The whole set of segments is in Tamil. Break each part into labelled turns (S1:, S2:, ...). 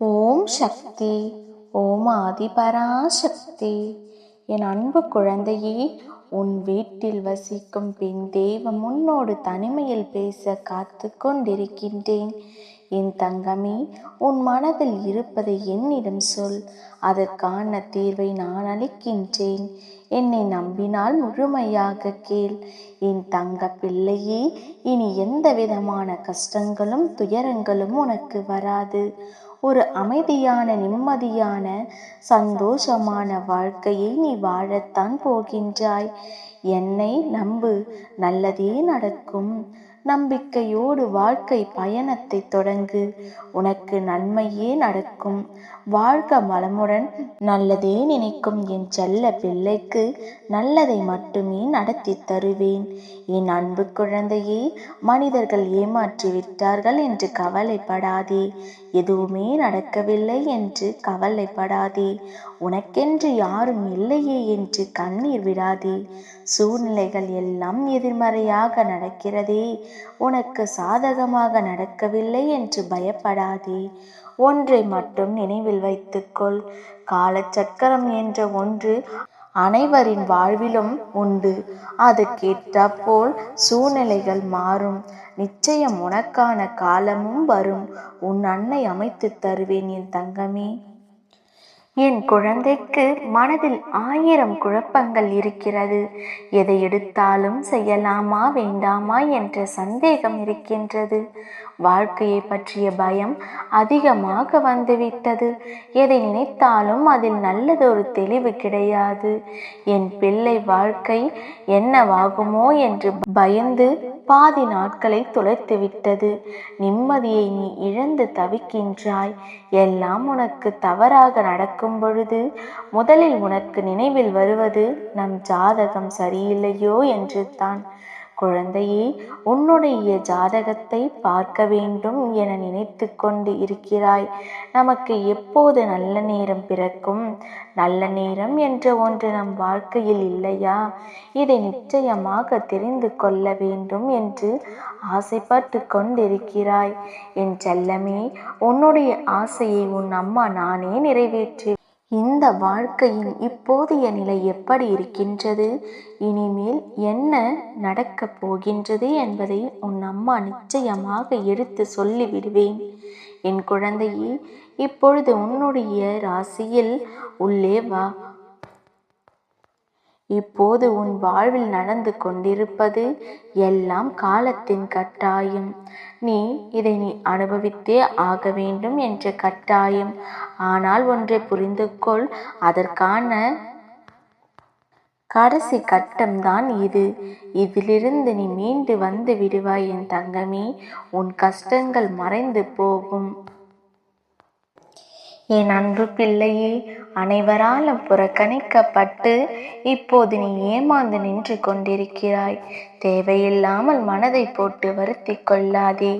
S1: ஓம் சக்தி ஓம் ஆதிபராசக்தி என் அன்பு குழந்தையே உன் வீட்டில் வசிக்கும் பெண் தெய்வம் உன்னோடு தனிமையில் பேச காத்து கொண்டிருக்கின்றேன். என் தங்கமே உன் மனதில் இருப்பதை என்னிடம் சொல். அதற்கான தீர்வை நான் அளிக்கின்றேன். என்னை நம்பினால் முழுமையாக கேள். என் தங்க பிள்ளையே இனி எந்த விதமான கஷ்டங்களும் துயரங்களும் உனக்கு வராது. ஒரு அமைதியான நிம்மதியான சந்தோஷமான வாழ்க்கையை நீ வாழத்தான் போகின்றாய். என்னை நம்பு நல்லதே நடக்கும். நம்பிக்கையோடு வாழ்க்கை பயணத்தை தொடங்கு. உனக்கு நன்மையே நடக்கும். வாழ்க வளமுடன். நல்லதே நினைக்கும் என் செல்ல பிள்ளைக்கு நல்லதை மட்டுமே நடத்தி தருவேன். என் அன்பு குழந்தையே மனிதர்கள் ஏமாற்றி விட்டார்கள் என்று கவலைப்படாதே. எதுவுமே நடக்கவில்லை என்று கவலைப்படாதே. உனக்கென்று யாரும் இல்லையே என்று கண்ணீர் விடாதே. சூழ்நிலைகள் எல்லாம் எதிர்மறையாக நடக்கிறதே. உனக்கு சாதகமாக நடக்கவில்லை என்று பயப்படாதே. ஒன்றை மட்டும் நினைவில் வைத்துக்கொள். காலச்சக்கரம் என்ற ஒன்று அனைவரின் வாழ்விலும் உண்டு. அது கேட்டாப்போல் சூழ்நிலைகள் மாறும். நிச்சயம் உனக்கான காலமும் வரும். உன் அன்னை அமைத்து தருவேன் என் தங்கமே. என் குழந்தைக்கு மனதில் ஆயிரம் குழப்பங்கள் இருக்கிறது. எதை எடுத்தாலும் செய்யலாமா வேண்டாமா என்ற சந்தேகம் இருக்கின்றது. வாழ்க்கையை பற்றிய பயம் அதிகமாக வந்துவிட்டது. எதை நினைத்தாலும் அதில் நல்லதொரு தெளிவு கிடையாது. என் பிள்ளை வாழ்க்கை என்னவாகுமோ என்று பயந்து பாதி நாட்களை தொலைத்துவிட்டது நிம்மதியை நீ இழந்து தவிக்கின்றாய். எல்லாம் உனக்கு தவறாக நடக்கும் பொழுது முதலில் உனக்கு நினைவில் வருவது நம் ஜாதகம் சரியில்லையோ? என்று தான். குழந்தையே உன்னுடைய ஜாதகத்தை பார்க்க வேண்டும் என நினைத்து கொண்டு இருக்கிறாய். நமக்கு எப்போது நல்ல நேரம் பிறக்கும்? நல்ல நேரம் என்ற ஒன்று நம் வாழ்க்கையில் இல்லையா? இதை நிச்சயமாக தெரிந்து கொள்ள வேண்டும் என்று ஆசைப்பட்டு கொண்டிருக்கிறாய். என் செல்லமே உன்னுடைய ஆசையை உன் அம்மா நானே நிறைவேற்றி இந்த வாழ்க்கையின் இப்போதைய நிலை எப்படி இருக்கின்றது? இனிமேல் என்ன நடக்கப் போகின்றது என்பதை உன் அம்மா நிச்சயமாக எடுத்து சொல்லிவிடுவேன். என் குழந்தையே இப்பொழுது உன்னுடைய ராசியில் உள்ளே வா. இப்போது உன் வாழ்வில் நடந்து கொண்டிருப்பது எல்லாம் காலத்தின் கட்டாயம். நீ இதை நீ அனுபவித்தே ஆக வேண்டும் என்ற கட்டாயம். ஆனால் ஒன்றை புரிந்து கொள் அதற்கான கடைசி கட்டம்தான் இது. இதிலிருந்து நீ மீண்டு வந்து விடுவாய் என் தங்கமே. உன் கஷ்டங்கள் மறைந்து போகும். என் அன்பு பிள்ளையே அனைவராலும் புறக்கணிக்கப்பட்டு இப்போது நீ ஏமாந்து நின்று கொண்டிருக்கிறாய். தேவையில்லாமல் மனதை போட்டு வருத்தி கொள்ளாதே.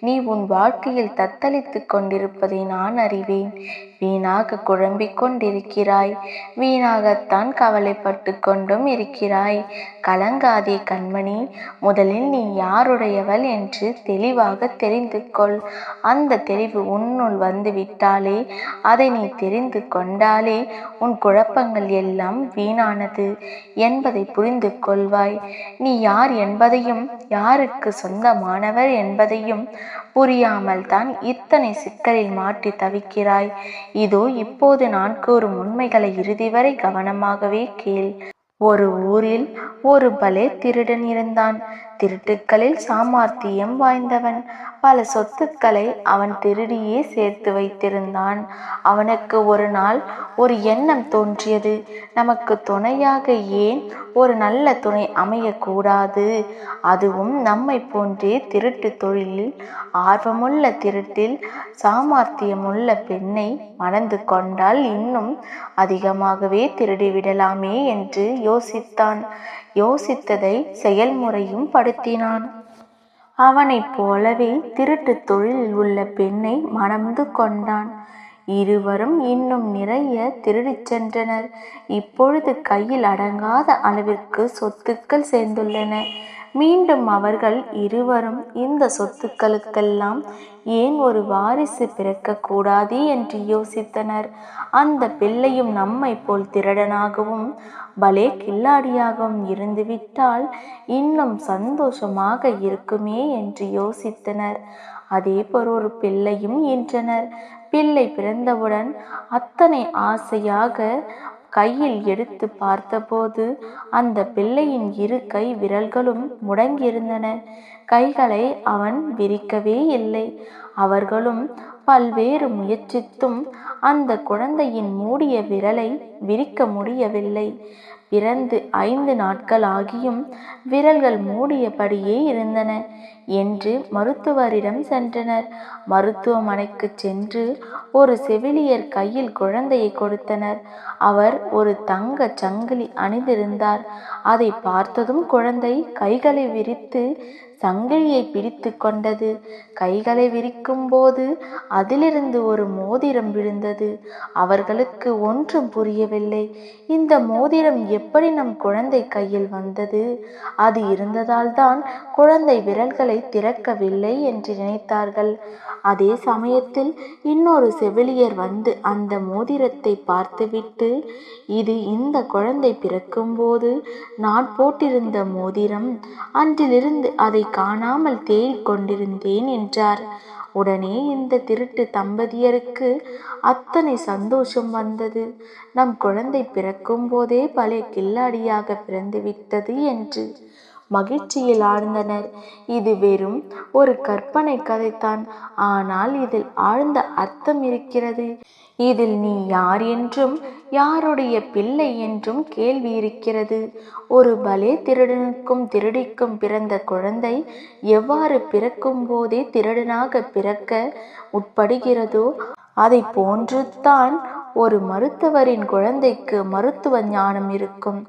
S1: நீ உன் வாழ்க்கையில் தத்தளித்து கொண்டிருப்பதை நான் அறிவேன். வீணாக குழம்பிக் கொண்டிருக்கிறாய். வீணாகத்தான் கவலைப்பட்டு கொண்டும் இருக்கிறாய். கலங்காதே கண்மணி. முதலில் நீ யாருடையவள் என்று தெளிவாக தெரிந்து கொள். அந்த தெளிவு உன்னுள் வந்துவிட்டாலே அதை நீ தெரிந்து கொண்டாலே உன் குழப்பங்கள் எல்லாம் வீணானது என்பதை புரிந்து கொள்வாய். நீ யார் என்பதையும் யாருக்கு சொந்தமானவர் என்பதையும் புரியாமல் தான் இத்தனை சிக்கலில் மாட்டி தவிக்கிறாய். இதோ இப்போது நான் கூறும் உண்மைகளை இறுதி வரை கவனமாகவே கேள். ஒரு ஊரில் ஒரு பலே திருடன் இருந்தான். திருட்டுக்களில் சாமர்த்தியம் வாய்ந்தவன். பல சொத்துக்களை அவன் திருடியே சேர்த்து வைத்திருந்தான். அவனுக்கு ஒரு நாள் ஒரு எண்ணம் தோன்றியது. நமக்கு துணையாக ஏன் ஒரு நல்ல துணை அமையக்கூடாது? அதுவும் நம்மை போன்றே திருட்டு தொழிலில் ஆர்வமுள்ள திருட்டில் சாமர்த்தியமுள்ள பெண்ணை மணந்து கொண்டால் இன்னும் அதிகமாகவே திருடிவிடலாமே என்று யோசித்தான். யோசித்ததை செயல்முறையும் படுத்தினான். அவனைப் போலவே திருட்டு தொழிலில் உள்ள பெண்ணை மணந்து கொண்டான். இருவரும் இன்னும் நிறைய திருடிச் சென்றனர். இப்பொழுது கையில் அடங்காத அளவிற்கு சொத்துக்கள் சேர்ந்துள்ளன. மீண்டும் அவர்கள் இருவரும் இந்த சொத்துக்களுக்கெல்லாம் ஏன் ஒரு வாரிசு பிறக்கக்கூடாது என்று யோசித்தனர். அந்த பிள்ளையும் நம்மை போல் திருடனாகவும் பலே கில்லாடியாகவும் இருந்துவிட்டால் இன்னும் சந்தோஷமாக இருக்குமே என்று யோசித்தனர். அதே போல் ஒரு பிள்ளையும் ஈன்றனர் பிள்ளை பிறந்தவுடன் அத்தனை ஆசையாக கையில் எடுத்து பார்த்தபோது அந்த பிள்ளையின் இரு கை விரல்களும் முடங்கியிருந்தன. கைகளை அவன் விரிக்கவே இல்லை. அவர்களும் பல்வேறு முயற்சித்தும் அந்த குழந்தையின் மூடிய விரலை விரிக்க முடியவில்லை. பிறந்து ஐந்து நாட்கள் ஆகியும் விரல்கள் மூடியபடியே இருந்தன. என்று மருத்துவரிடம் சென்றனர். மருத்துவமனைக்கு சென்று ஒரு செவிலியர் கையில் குழந்தையை கொடுத்தனர். அவர் ஒரு தங்க சங்கிலி அணிந்திருந்தார். அதை பார்த்ததும் குழந்தை கைகளை விரித்து சங்கிலியை பிடித்து கொண்டது. கைகளை விரிக்கும் போது அதிலிருந்து ஒரு மோதிரம் விழுந்தது. அவர்களுக்கு ஒன்றும் புரியவில்லை. இந்த மோதிரம் எப்படி நம் குழந்தை கையில் வந்தது? அது இருந்ததால் தான் குழந்தை விரல்களை திறக்கவில்லை என்று நினைத்தார்கள். அதே சமயத்தில் இன்னொரு செவிலியர் வந்து அந்த மோதிரத்தை பார்த்துவிட்டு இது இந்த குழந்தை பிறக்கும்போது நான் போட்டிருந்த மோதிரம். அன்றிலிருந்து அதை காணாமல் தேடிக் கொண்டிருந்தேன் என்றார். உடனே இந்த திருட்டு தம்பதியருக்கு அத்தனை சந்தோஷம் வந்தது. நம் குழந்தை பிறக்கும் போதே பழைய கில்லாடியாக பிறந்துவிட்டது என்று. மகிழ்ச்சியில் ஆழ்ந்தனர். இது வெறும் ஒரு கற்பனை கதைத்தான் ஆனால் இதில் ஆழ்ந்த அர்த்தம் இருக்கிறது. இதில் நீ யார் என்றும் யாருடைய பிள்ளை என்றும் கேள்வி இருக்கிறது. ஒரு பலே திருடனுக்கும் திருடிக்கும் பிறந்த குழந்தை எவ்வாறு பிறக்கும் போதே திருடனாக பிறக்க உட்படுகிறதோ அதை போன்றுதான் ஒரு மருத்துவரின் குழந்தைக்கு மருத்துவ ஞானம் இருக்கும்.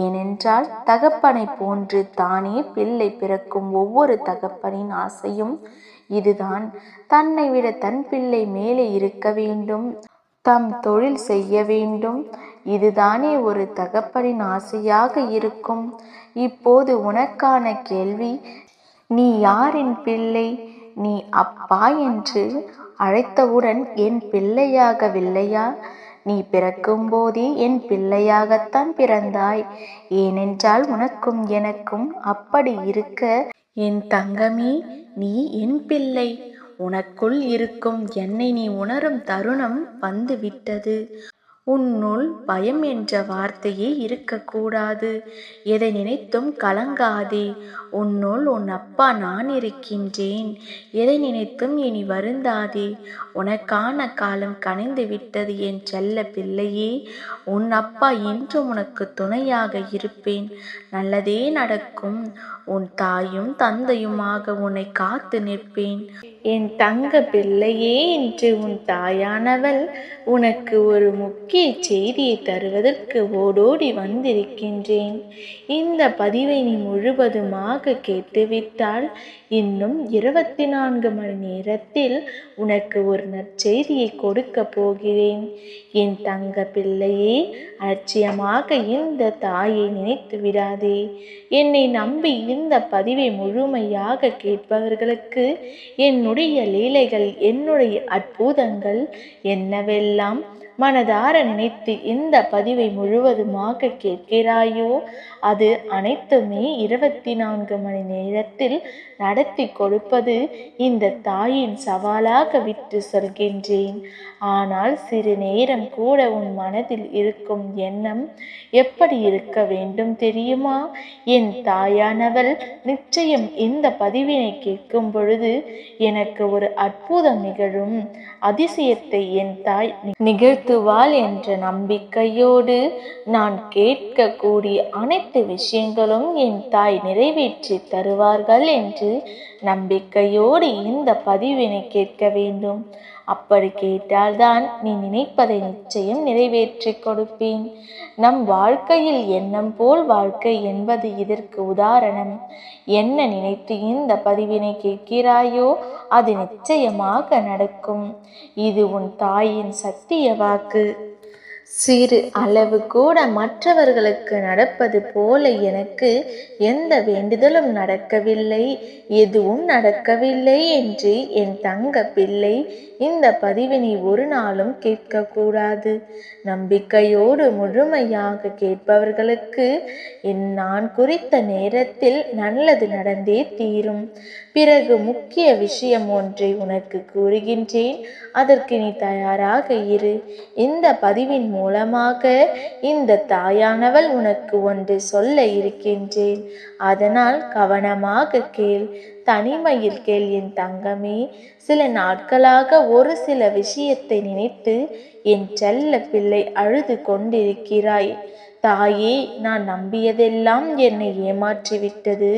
S1: ஏனென்றால் தகப்பனை போன்று தானே பிள்ளை பிறக்கும் ஒவ்வொரு தகப்பனின் ஆசையும் இதுதான். தன்னை விட தன் பிள்ளை மேலே இருக்க வேண்டும். தம் தொழில் செய்ய வேண்டும். இதுதானே ஒரு தகப்பனின் ஆசையாக இருக்கும். இப்போது உனக்கான கேள்வி நீ யாரின் பிள்ளை? நீ அப்பா என்று அழைத்தவுடன் என் பிள்ளையாகவில்லையா? நீ பிறக்கும்போதே என் பிள்ளையாகத்தான் பிறந்தாய். ஏனென்றால் உனக்கும் எனக்கும் அப்படி இருக்க என் தங்கமே நீ என் பிள்ளை. உனக்குள் இருக்கும் என்னை நீ உணரும் தருணம் வந்துவிட்டது. உன்னுள் பயம் என்ற வார்த்தையே இருக்கக்கூடாது. எதை நினைத்தும் கலங்காதே. உன்னுள் உன் அப்பா நான் இருக்கின்றேன். எதை நினைத்தும் இனி வருந்தாதே. உனக்கான காலம் கனிந்து விட்டது என் செல்ல பிள்ளையே. உன் அப்பா என்றும் உனக்கு துணையாக இருப்பேன். நல்லதே நடக்கும். உன் தாயும் தந்தையுமாக உன்னை காத்து நிற்பேன். என் தங்க பிள்ளையே என்று உன் தாயானவள் உனக்கு ஒரு முக்கிய செய்தியை தருவதற்கு ஓடோடி வந்திருக்கின்றேன். இந்த பதிவை நீ முழுவதுமாக கேட்டுவிட்டால் இன்னும் இருபத்தி நான்கு மணி நேரத்தில் உனக்கு ஒரு நற்செய்தியை கொடுக்க போகிறேன். என் தங்க பிள்ளையே அலட்சியமாக இந்த தாயை நினைத்து விடாதே. என்னை நம்பி இந்த பதிவை முழுமையாக கேட்பவர்களுக்கு என் என்னுடைய லீலைகள் என்னுடைய அற்புதங்கள் என்னவெல்லாம் மனதார நினைத்து இந்த பதிவை முழுவதுமாக கேட்கிறாயோ அது அனைத்துமே இருபத்தி நான்கு மணி நேரத்தில் நடத்தி கொடுப்பது இந்த தாயின் சவாலாக விட்டு சொல்கின்றேன். ஆனால் சிறு நேரம் கூட உன் மனதில் இருக்கும் எண்ணம் எப்படி இருக்க வேண்டும் தெரியுமா? என் தாயானவள் நிச்சயம் இந்த பதிவினை கேட்கும் பொழுது எனக்கு ஒரு அற்புதம் நிகழும். அதிசயத்தை என் தாய் நிகழ்த்துவாள் என்ற நம்பிக்கையோடு நான் கேட்கக்கூடிய அனைத்து விஷயங்களும் என் தாய் நிறைவேற்றி தருவார்கள் என்று நம்பிக்கையோடு இந்த பதிவினை கேட்க வேண்டும். அப்படி கேட்டால்தான் நீ நினைப்பதை நிச்சயம் நிறைவேற்றி கொடுப்பேன். நம் வாழ்க்கையில் எண்ணம் போல் வாழ்க்கை என்பது இதற்கு உதாரணம். என்ன நினைத்து இந்த பதிவினை கேட்கிறாயோ அது நிச்சயமாக நடக்கும். இது உன் தாயின் சத்திய வாக்கு. சிறு அளவு கூட மற்றவர்களுக்கு நடப்பது போல எனக்கு எந்த வேண்டுதலும் நடக்கவில்லை. எதுவும் நடக்கவில்லை என்று என் தங்க பிள்ளை இந்த பதிவினை ஒரு நாளும் கேட்கக்கூடாது. நம்பிக்கையோடு முழுமையாக கேட்பவர்களுக்கு என் நான் குறித்த நேரத்தில் நல்லது நடந்தே தீரும். பிறகு முக்கிய விஷயம் ஒன்றை உனக்கு கூறுகின்றேன். அதற்கு நீ தயாராக இரு. இந்த பதிவின் மூலமாக இந்த தாயானவள் உனக்கு ஒன்று சொல்ல இருக்கின்றேன். அதனால் கவனமாக கேள். தனிமையில் கேள் என் தங்கமே. சில நாட்களாக ஒரு சில விஷயத்தை நினைத்து என் செல்ல பிள்ளை அழுது கொண்டிருக்கிறாய். தாயே நான் நம்பியதெல்லாம் என்னை ஏமாற்றிவிட்டது.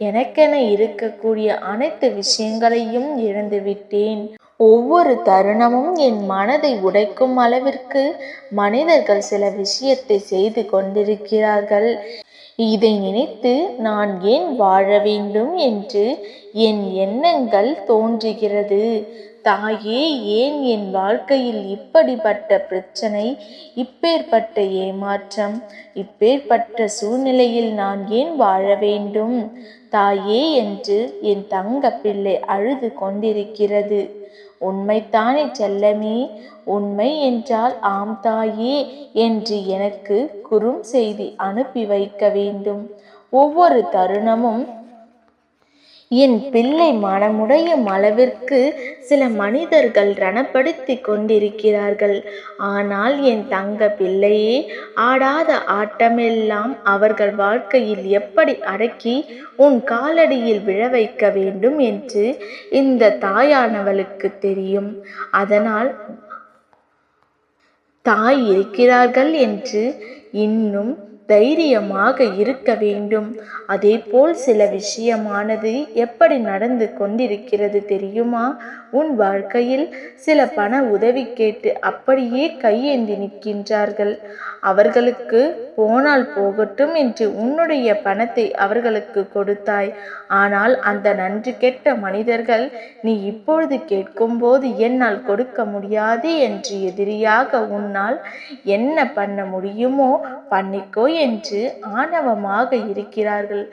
S1: எனக்கென இருக்கக்கூடிய அனைத்து விஷயங்களையும் இழந்துவிட்டேன். ஒவ்வொரு தருணமும் என் மனதை உடைக்கும் அளவிற்கு மனிதர்கள் சில விஷயத்தை செய்து கொண்டிருக்கிறார்கள். இதை நினைத்து நான் ஏன் வாழ வேண்டும் என்று என் எண்ணங்கள் தோன்றுகிறது. தாயே ஏன் என் வாழ்க்கையில் இப்படிப்பட்ட பிரச்சனை இப்பேற்பட்ட ஏமாற்றம் இப்பேற்பட்ட சூழ்நிலையில் நான் ஏன் வாழ வேண்டும்? தாயே என்று என் தங்க பிள்ளை அழுது கொண்டிருக்கிறது. உண்மைத்தானே செல்லமே உண்மை என்றால் ஆம் தாயே என்று எனக்கு குறும் செய்தி அனுப்பி வைக்க வேண்டும். ஒவ்வொரு தருணமும் என் பிள்ளை மனமுடையும் அளவிற்கு சில மனிதர்கள் ரணப்படுத்தி கொண்டிருக்கிறார்கள். ஆனால் என் தங்க பிள்ளையே ஆடாத ஆட்டமெல்லாம் அவர்கள் வாழ்க்கையில் எப்படி அடக்கி உன் காலடியில் விழ வைக்க வேண்டும் என்று இந்த தாயானவளுக்கு தெரியும். அதனால் தாய் இருக்கிறார்கள் என்று இன்னும் தைரியமாக இருக்க வேண்டும். அதேபோல் சில விஷயமானது எப்படி நடந்து கொண்டிருக்கிறது தெரியுமா? உன் வாழ்க்கையில் சில பண உதவி கேட்டு அப்படியே கையேந்தி நிற்கின்றார்கள். அவர்களுக்கு போனால் போகட்டும் என்று உன்னுடைய பணத்தை அவர்களுக்கு கொடுத்தாய். ஆனால் அந்த நன்றி கெட்ட மனிதர்கள் நீ இப்பொழுது கேட்கும்போது என்னால் கொடுக்க முடியாது என்று எதிரியாக உன்னால் என்ன பண்ண முடியுமோ பண்ணிக்கோ என்று ஆணவமாக இருக்கிறார்கள்.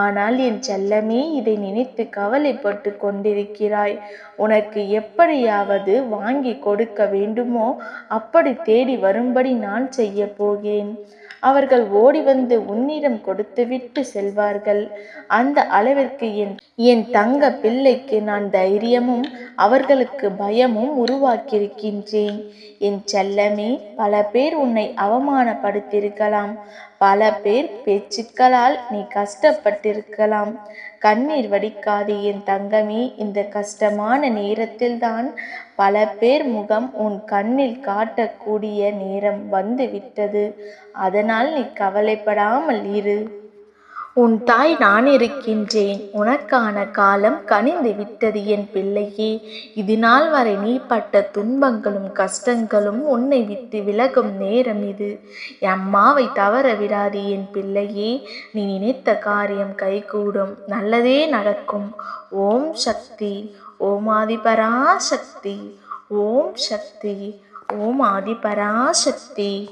S1: ஆனால் என் செல்லமே இதை நினைத்து கவலைப்பட்டு கொண்டிருக்கிறாய். உனக்கு எப்படியாவது வாங்கி கொடுக்க வேண்டுமோ அப்படி தேடி வரும்படி நான் செய்ய போகிறேன். அவர்கள் ஓடி வந்து உன்னிடம் கொடுத்துவிட்டு செல்வார்கள். அந்த அளவிற்கு என் என் தங்க பிள்ளைக்கு நான் தைரியமும் அவர்களுக்கு பயமும் உருவாக்கியிருக்கின்றேன். என் செல்லமே பல பேர் உன்னை அவமானப்படுத்தியிருக்கலாம். பல பேர் பேச்சுக்களால் நீ கஷ்டப்பட்டிருக்கலாம். கண்ணீர் வடிக்காதே என் தங்கமே இந்த கஷ்டமான நேரத்தில்தான் பல பேர் முகம் உன் கண்ணில் காட்டக்கூடிய நேரம் வந்துவிட்டது. அதனால் நீ கவலைப்படாமல் இரு. உன் தாய் நான் இருக்கின்றேன் உனக்கான காலம் கனிந்து விட்டது என் பிள்ளையே. இது நாள் வரை நீ பட்ட துன்பங்களும் கஷ்டங்களும் உன்னை விட்டு விலகும் நேரம் இது. அம்மாவை தவற விடாது என் பிள்ளையே. நீ நினைத்த காரியம் கைகூடும். நல்லதே நடக்கும். ஓம் சக்தி. ஓம் ஆதிபராசக்தி. ஓம் சக்தி. ஓம் ஆதிபராசக்தி.